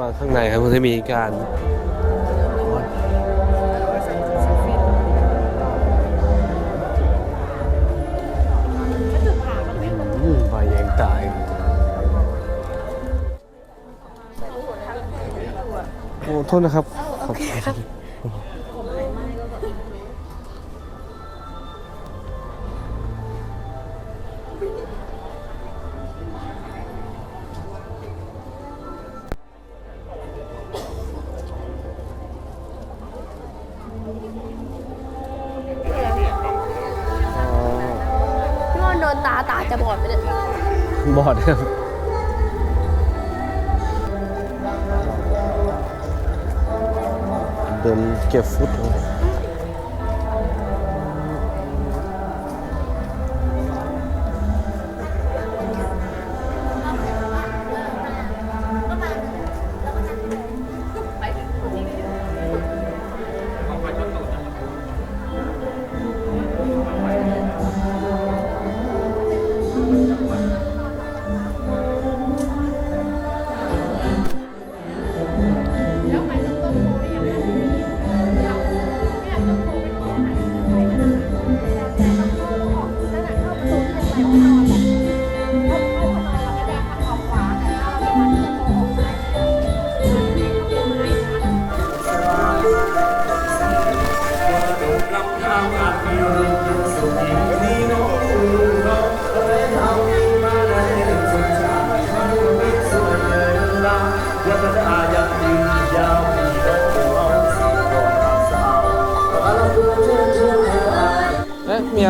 มาข้างในครับมันจะมีการวัดอืมไฟแยงตายโอ้โทษนะครับขอบคุณอ๋อ บอดค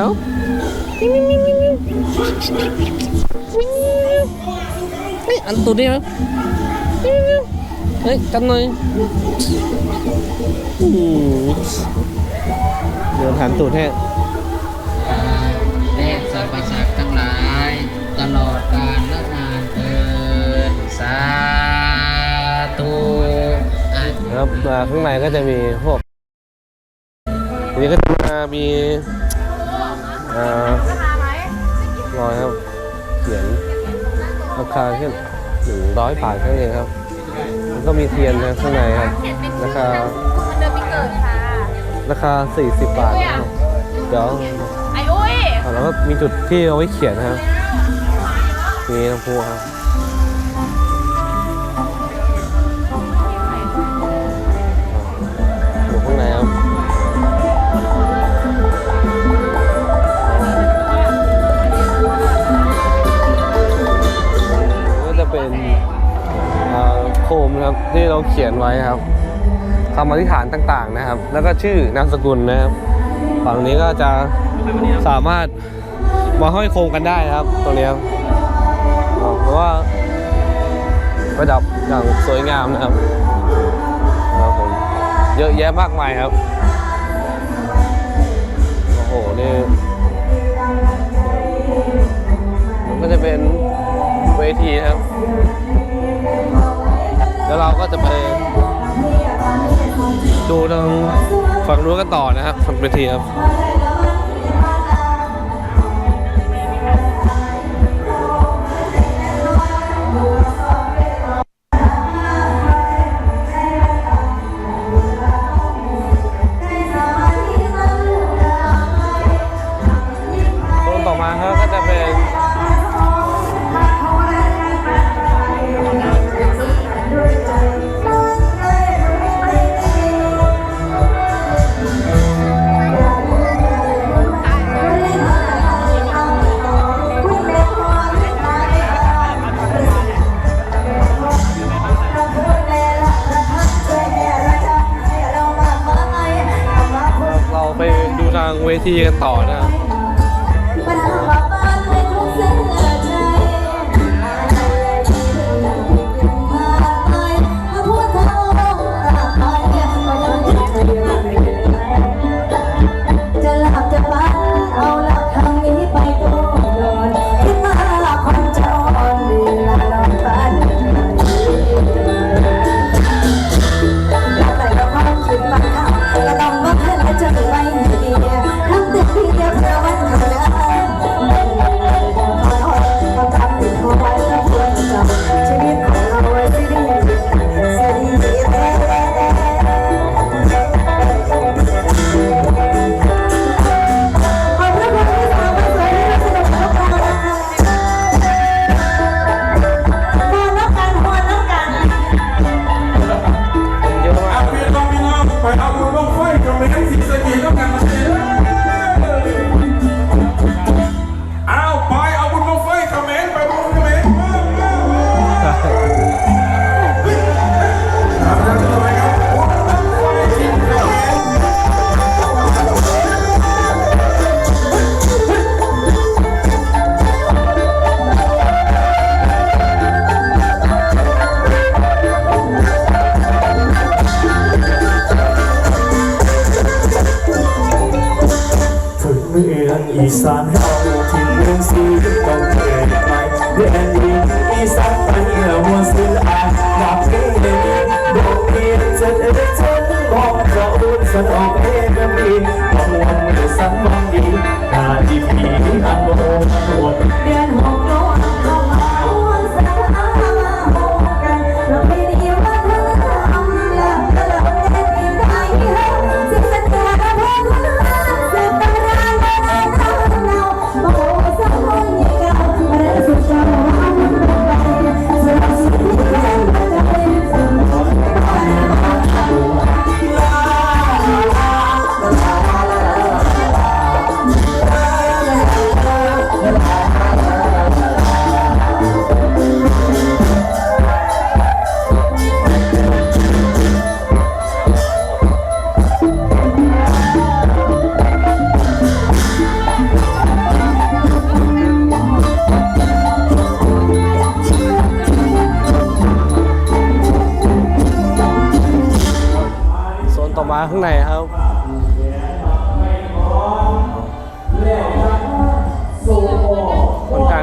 ยวเฮ้ยอันตัวนี้มั้ยเฮ้ยกันหน่อยอืมเดี๋ยวหันตูดให้และสรรพสัตว์ทั้งหลาย ตลอดกาลและนานเทินสาธุอะนะครับอ่าข้างในก็จะมีพวกทีนี้ก็จะมามี อ่อยครับเขียนราคาขึ้หนึ่งร้อยบาทแค่นี้ครับแล้ก็มีเทียนนะข้างในครับราคาราคาสี่สิบบาทเดี๋ยวไอ้อุ้ยแล้วก็มีจุดที่เอาไว้เขียนนะครับมีลำโพงครับ คมนะครับที่เราเขียนไว้ครับคำอธิษฐานต่างๆนะครับ แล้วก็ชื่อนามสกุลนะครับฝั่งนี้ก็จะสามารถมาห้อยโคมกันได้นะครับตรงนี้ครับเพราะว่าประดับอย่างสวยงามนะครับครับผมเยอะแยะมากมายครับโอ้โหนี่มันก็จะเป็นเวทีครับ แล้วเราก็จะไปดูทางฝั่งรู้นกันต่อนะครับฝั่งเวทีครับ 听他。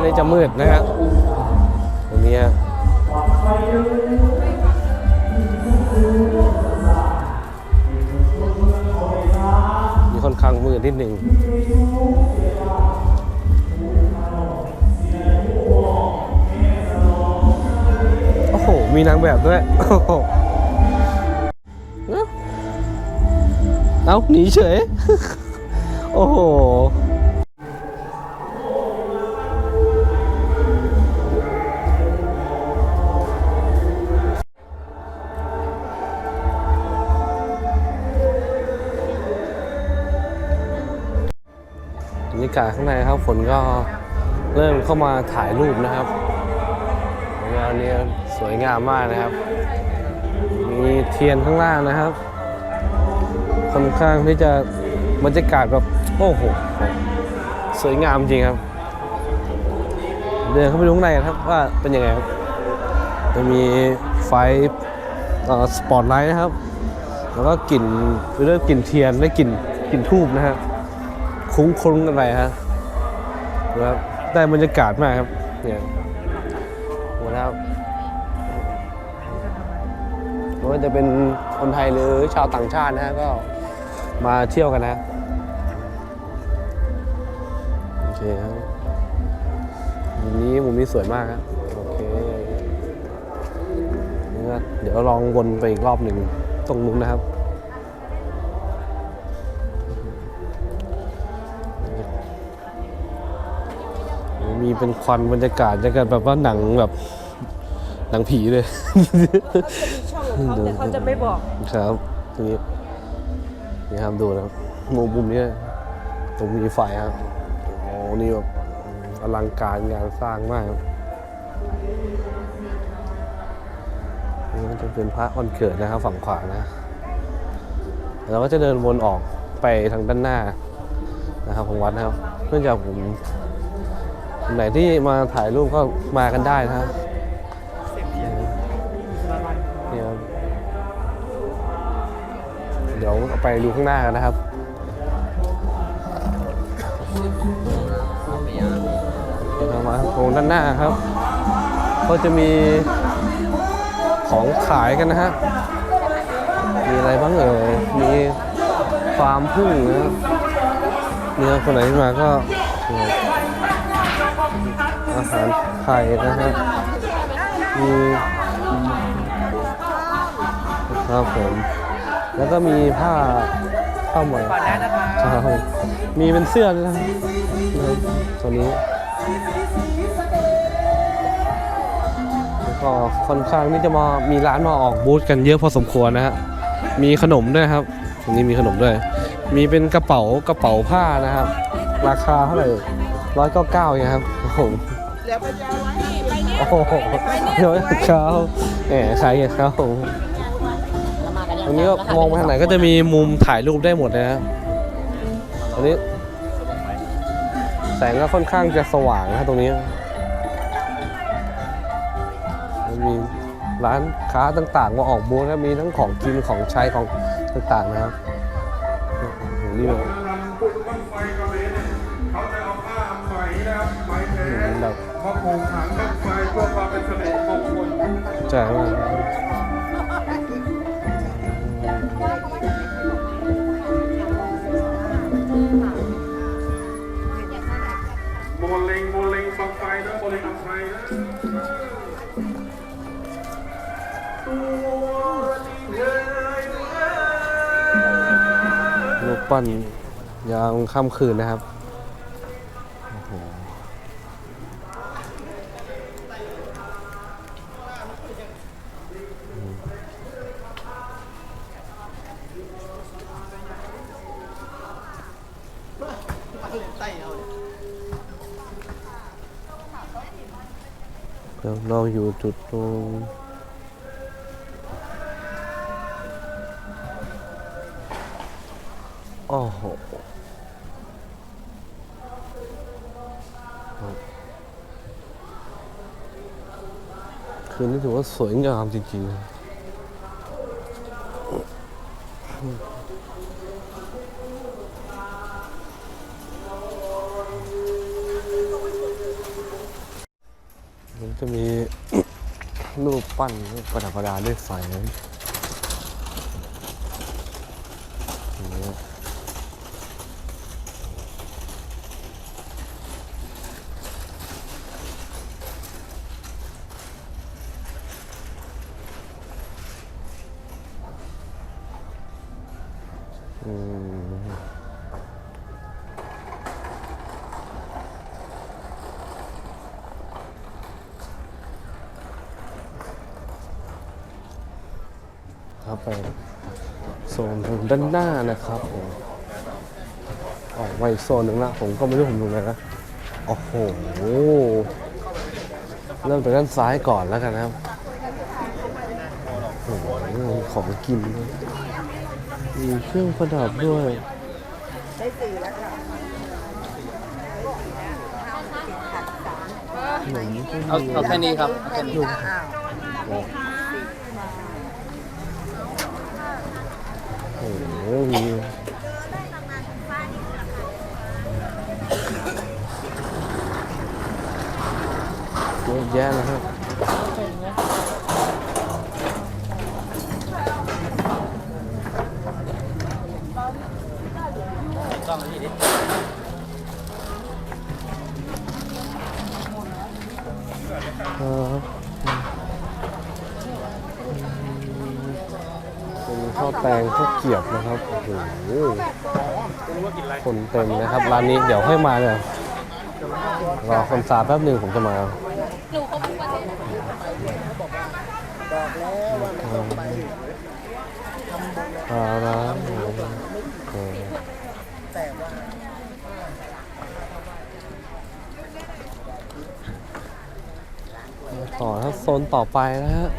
ี้จะมืดนะฮะตรงนี้มีค่อนข้างมืดนิดหนึ่งโอ้โห มีนางแบบด้วยเอ้าหนีเฉย โอ้โห กาศข้างในครับฝนก็เริ่มเข้ามาถ่ายรูปนะครับงานนี้สวยงามมากนะครับ มีเทียนข้างล่างนะครับค่อนข้างที่จะบรรยากาศแบบโอ้โหสวยงามจริงครับ เดินเข้าไปดูข้างในกันครับว่าเป็นยังไงครับจะมีไฟสปอตไลท์นะครับ แล้วก็กลิ่นเริ่มกลิ่นเทียนและกลิ่นกลิ่นทูบนะฮะ คุ้งคุ้งกันไปฮะนะครับได้บรรยากาศมากครับเนี่ยหมดแล้วไม่ว่าจะเป็นคนไทยหรือชาวต่างชาตินะฮะก็มาเที่ยวกันนะโอเคครับมุมนี้มุมนี้สวยมากครับโอเคเดี๋ยวลองวนไปอีกรอบหนึ่งตรงนู้นนะครับ มีเป็นควันบรรยากาศจะกันแบบว่าหนังแบบหนังผีเลยช่องของเขาแต่เขาจะไม่บอกครับทีนี้นี่ครับดูนะครับมุมมุมนี้ตรงมีไฟครับโอ้นี่แบบอลังการงานสร้างมากครับนี่ก็จะเป็นพระวันเกิดนะครับฝั่งขวานะเราก็จะเดินวนออกไปทางด้านหน้านะครับของวัดนะครับ เนื่องจากผมคน ไหนที่มาถ่ายรูปก็มากันได้นะครับเนี่ยครับเดี๋ยวไปดูข้างหน้ากันนะครับเรามาตรงด้านหน้าครับ ก็จะมีของขายกันนะฮะ มีอะไรบ้างเอ่ย มีฟาร์มพึ่งนะครับเนี่ยคนไหนมาก็ อาหารไทยนะฮะมีครับผมแล้วก็มีผ้าผ้าไหมครับผมมีเป็นเสื้อด้วยนะครับนะครับตัวนี้แล้วก็ค่อนข้างที่จะมามีร้านมาออกบูธกันเยอะพอสมควรนะฮะมีขนมด้วยครับตรงนี้มีขนมด้วย มีเป็นกระเป๋ากระเป๋าผ้านะครับ ราคาเท่าไหร่ร้อยเก้าเก้าเองครับผม เหลือไปยาวไว้ไปเนี่ยโอ้โหเดี๋ยวเช้าแหมใครอะครับผมตรงนี้ก็มองไปทางไหนก็จะมีมุมถ่ายรูปได้หมดเลยนะตรงนี้ แสงก็ค่อนข้างจะสว่างนะตรงนี้แล้วมีร้านค้าต่างๆมาออกบูธนะมีทั้งของกินของใช้ของต่างๆนะครับโอ้โหนี่แบบ มาปลูกถังบั้งไฟเพื่อความเป็นสิริมงคลใช่มากโมเลงโมเลงบังไฟนะโมเลงบังไฟนะลยรูปปั้นยามค่ำคืนนะครับ จุดตรงโอ้โหคืนนี้ถือว่าสวยงามจริงๆมันจะมี รูปปั้นประดับประดาด้วยไฟนะอย่างเงี้ยอืม มครับ ไปโซนทางด้านหน้านะครับผมออกไปอีกโซนหนึ่งละผมก็ไม่รู้ผมดูไหนนะโอ้โหเริ่มจากด้านซ้ายก่อนแล้วกันนะครับโอ้โหของกินด้วยมีเครื่องประดับด้วยเอาเอาแค่นี้ครับแค่นี้ เยอะแยะนะครับครับเป็นข้าวแตงข้าวเกรียบนะครับโอ้โหคนเต็มนะครับ ร้านนี้เดี๋ยวค่อยมาเลยรอคนซาแป๊บหนึ่งผมจะมา ปลาร้าหมูเออต่อถ้าโซนต่อไปนะฮะ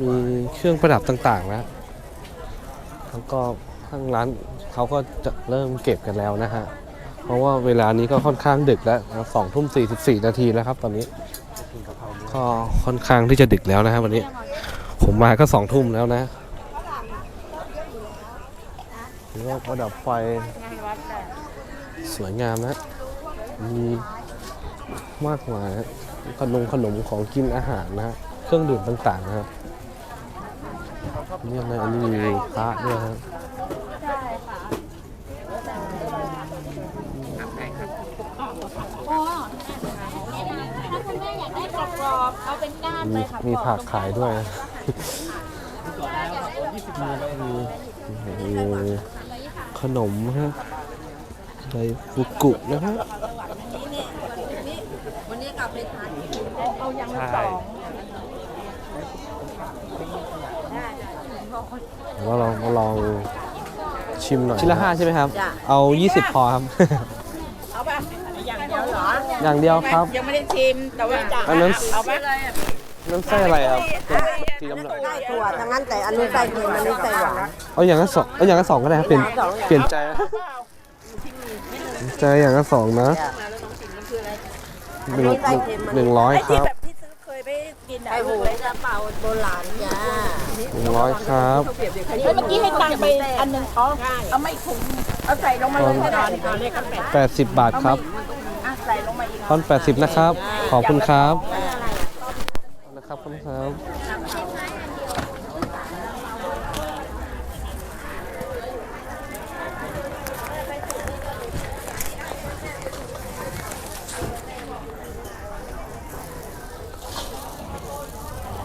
มีเครื่องประดับต่างๆแล้วแล้วก็ทางร้านเขาก็จะเริ่มเก็บกันแล้วนะฮะ เพราะว่าเวลานี้ก็ค่อนข้างดึกแล้วสองทุ่มสี่สิบสี่นาทีแล้วครับตอนนี้ ก็ค่อนข้างที่จะดึกแล้วนะครับวันนี้ ผมมาก็สองทุ่มแล้วนะหรือว่าประดับไฟ สวยงามนะมีมากมายนะขนมขนมของกินอาหารนะเครื่องดื่มต่างๆนะครับนี่อะอันนี้มีพระด้วยครับ เอาเป็นก้านมีมีผักขายด้วยนะมีมีขนมฮะไดฟุกุนะครับวันนี้กลับไปทานเอายังละสองเดี๋ยวเราลองมาลองชิมหน่อยชิ้นละห้าใช่ไหมครับ เอา 20 พอครับเอาป่ะ อย่างเดียวเหรออย่างเดียวครับ ยังไม่ได้ชิมแต่ว่าจะอันนั้น เอาป่ะน้ำไส้อะไรครับสีดำไส้ๆถั่วทั้งนั้นแต่อันนี้ไส้เค็มอันนี้ไส้หวานเอาอย่างละสองเอาอย่างละสองก็ได้ครับเปลี่ยนเปลี่ยนใจนะใจอย่างละสองนะหนึ่งหนึ่งร้อยไอ้คที่รับแบบที่ซื้อเคยไปกินไอ้หูกระเป๋าโบราณจ้าหนึ่งร้อยครับเฮ้ยเมื่อกี้ให้ตังค์ไปอันหนึงอ๋อเอาไม่ถุงเอาใส่ลงมาเลยก็ได้เอาเลขกันแปด80บาทครับ อะใส่ลงมาอีกตอน80นะครับ ขอบคุณครับนะครับขอบคุณครับ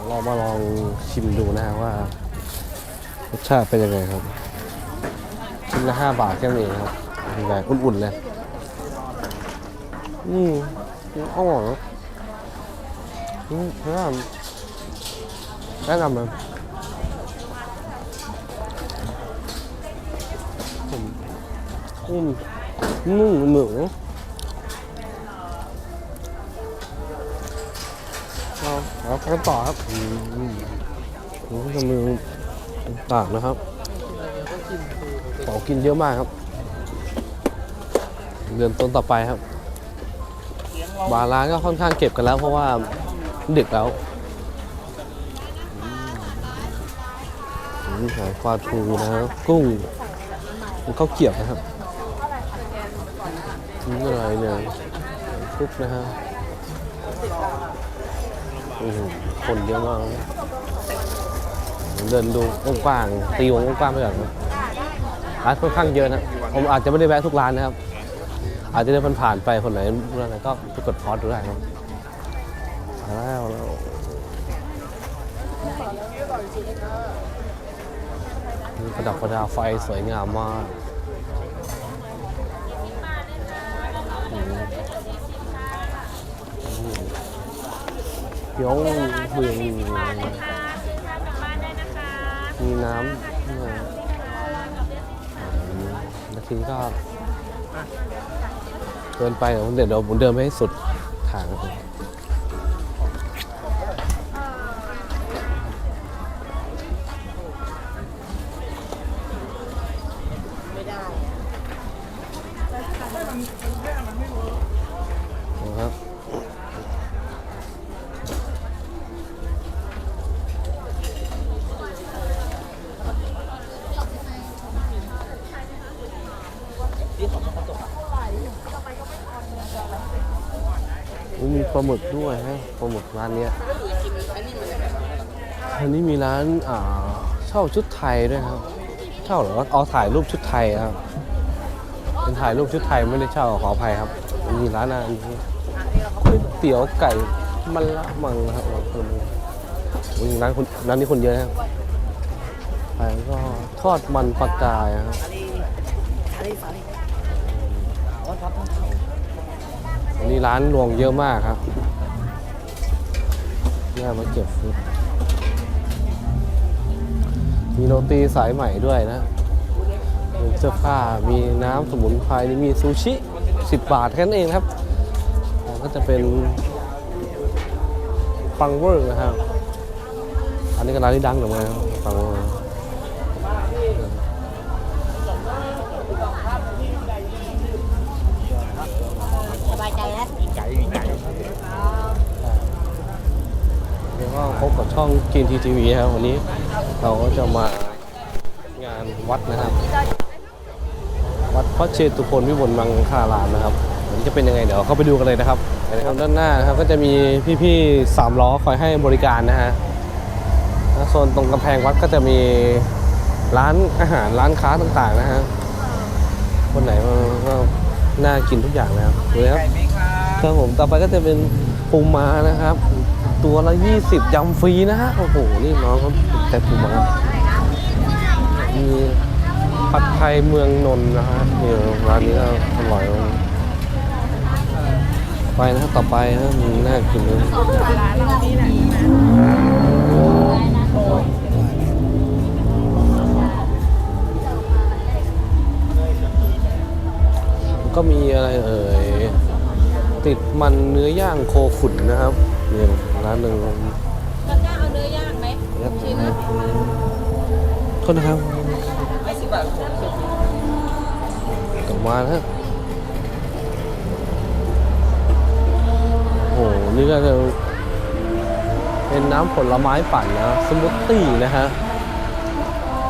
เรามาลองชิมดูนะฮะว่ารสชาติเป็นยังไงครับ ชิ้นละ5บาทแค่นั้นเองครับใหญ่อุ่นๆเลย อืมอร่อยนะอืมแนะนำแนะนำเลยอืมอืมนุ่มเหมืองเอาเอาไปต่อครับอืมอืมอืมจะมีต่างนะครับขอกินเยอะมากครับ เดือนต้นต่อไปครับ บาร้านก็ค่อนข้างเก็บกันแล้ว เพราะว่าดึกแล้วหอยปลาทูนะครับกุ้งข้าวเกรียบนะครับนี่อะไรเนี่ยทุกนะฮะโอ้โหคนเยอะมาก เดินดูกว้างตีวงกว้างไปก่อนนะร้านค่อนข้างเยอะนะ ผมอาจจะไม่ได้แวะทุกร้านนะครับ อาจจะไดินผ่านไปคนไหนเมื่อไหร่ก็ไปกดพอดดูได้ครับแล้วประดับประดาไฟสวยงามมากยงเบืองมีน้ำนาทีก็ เกินไปเดี๋ยวเดี๋ยวผมเดินไปให้สุดทาง ลาหมึกด้วยฮะปลาหมึกร้านเนี้ยอันนี้มีร้านอ่าเช่าชุดไทยด้วยครับ เช่าเหรอเอาถ่ายรูปชุดไทยครับเป็นถ่ายรูปชุดไทยไม่ได้เช่าขออภัยครับ มีร้านอาหารก๋วยเตี๋ยวไก่มันละมังนะครับคนร้านคนร้านนี้คนเยอะนะครับแล้วก็ทอดมันปลากายครับ วันนี้ร้านรวงเยอะมากครับน่ามาเก็บฟุตมีโรตีสายใหม่ด้วยนะมีเสื้อผ้า มีน้ำสมุนไพรมีซูชิ 10 บาทแค่นั้นเองครับ ก็จะเป็นปังเวอร์นะครับ อันนี้ก็ร้านที่ดังเหมือนกันครับปังเวอร์ สบายใจแล้ว แล้ว ก็พบกับช่องกินทีทีวีครับวันนี้เราก็จะมางานวัดนะครับ วัดพระเชตุพนวิมลมังคารามนะครับวันนี้จะเป็นยังไงเดี๋ยวเข้าไปดูกันเลยนะครับไปเลยครับด้านหน้านะครับก็จะมีพี่ๆสามล้อคอยให้บริการนะฮะโซนตรงกำแพงวัดก็จะมีร้านอาหารร้านค้าต่างๆนะฮะคนไหนก็น่ากินทุกอย่างนะครับดูนะครับครับผมต่อไปก็จะเป็นปูม้านะครับ ตัวละ 20ยำฟรีนะฮะ โอ้โห นี่น้องเขาแต่ปูม้ามีผัดไทยเมืองนนท์นะฮะนี่ร้านนี้ก็อร่อยมากไปนะต่อไปนะมันน่ากินเลยก็มีอะไรเอ่ยติดมันเนื้อย่างโคขุนนะครับนี่ ร้านหนึ่งแล้วก็เอาเนื้อย่างไหมชิ้นละโทษนะครับกลับมาแล้วโอ้โห นี่ก็จะเป็นน้ำผลไม้ปั่นนะ สมูทตี้นะฮะ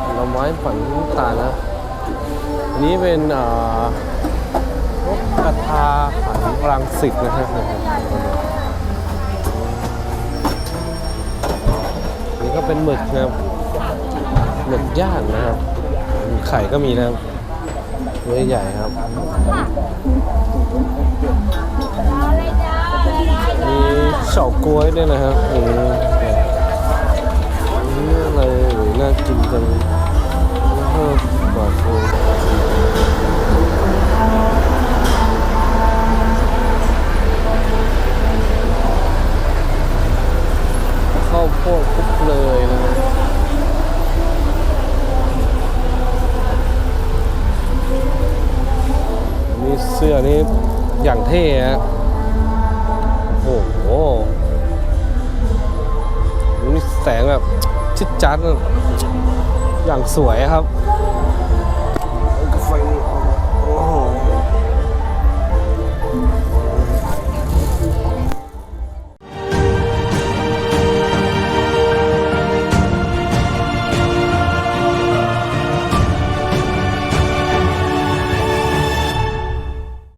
ผลไม้ปั่นน้ำตาลนะอันนี้เป็นอ่ารถกระทาขันรังสิตนะฮะ นี่ก็เป็นหมึกนะครับหมึกย่างนะครับ ไข่ก็มีนะครับเนื้อใหญ่ครับมีเฉาก๊วยด้วยนะครับอืมนี่อะไรน่ากินจังเพิ่มกว่าโค เท่ฮะโอ้โหมีแสงแบบชิดจัดอะอย่างสวยครับ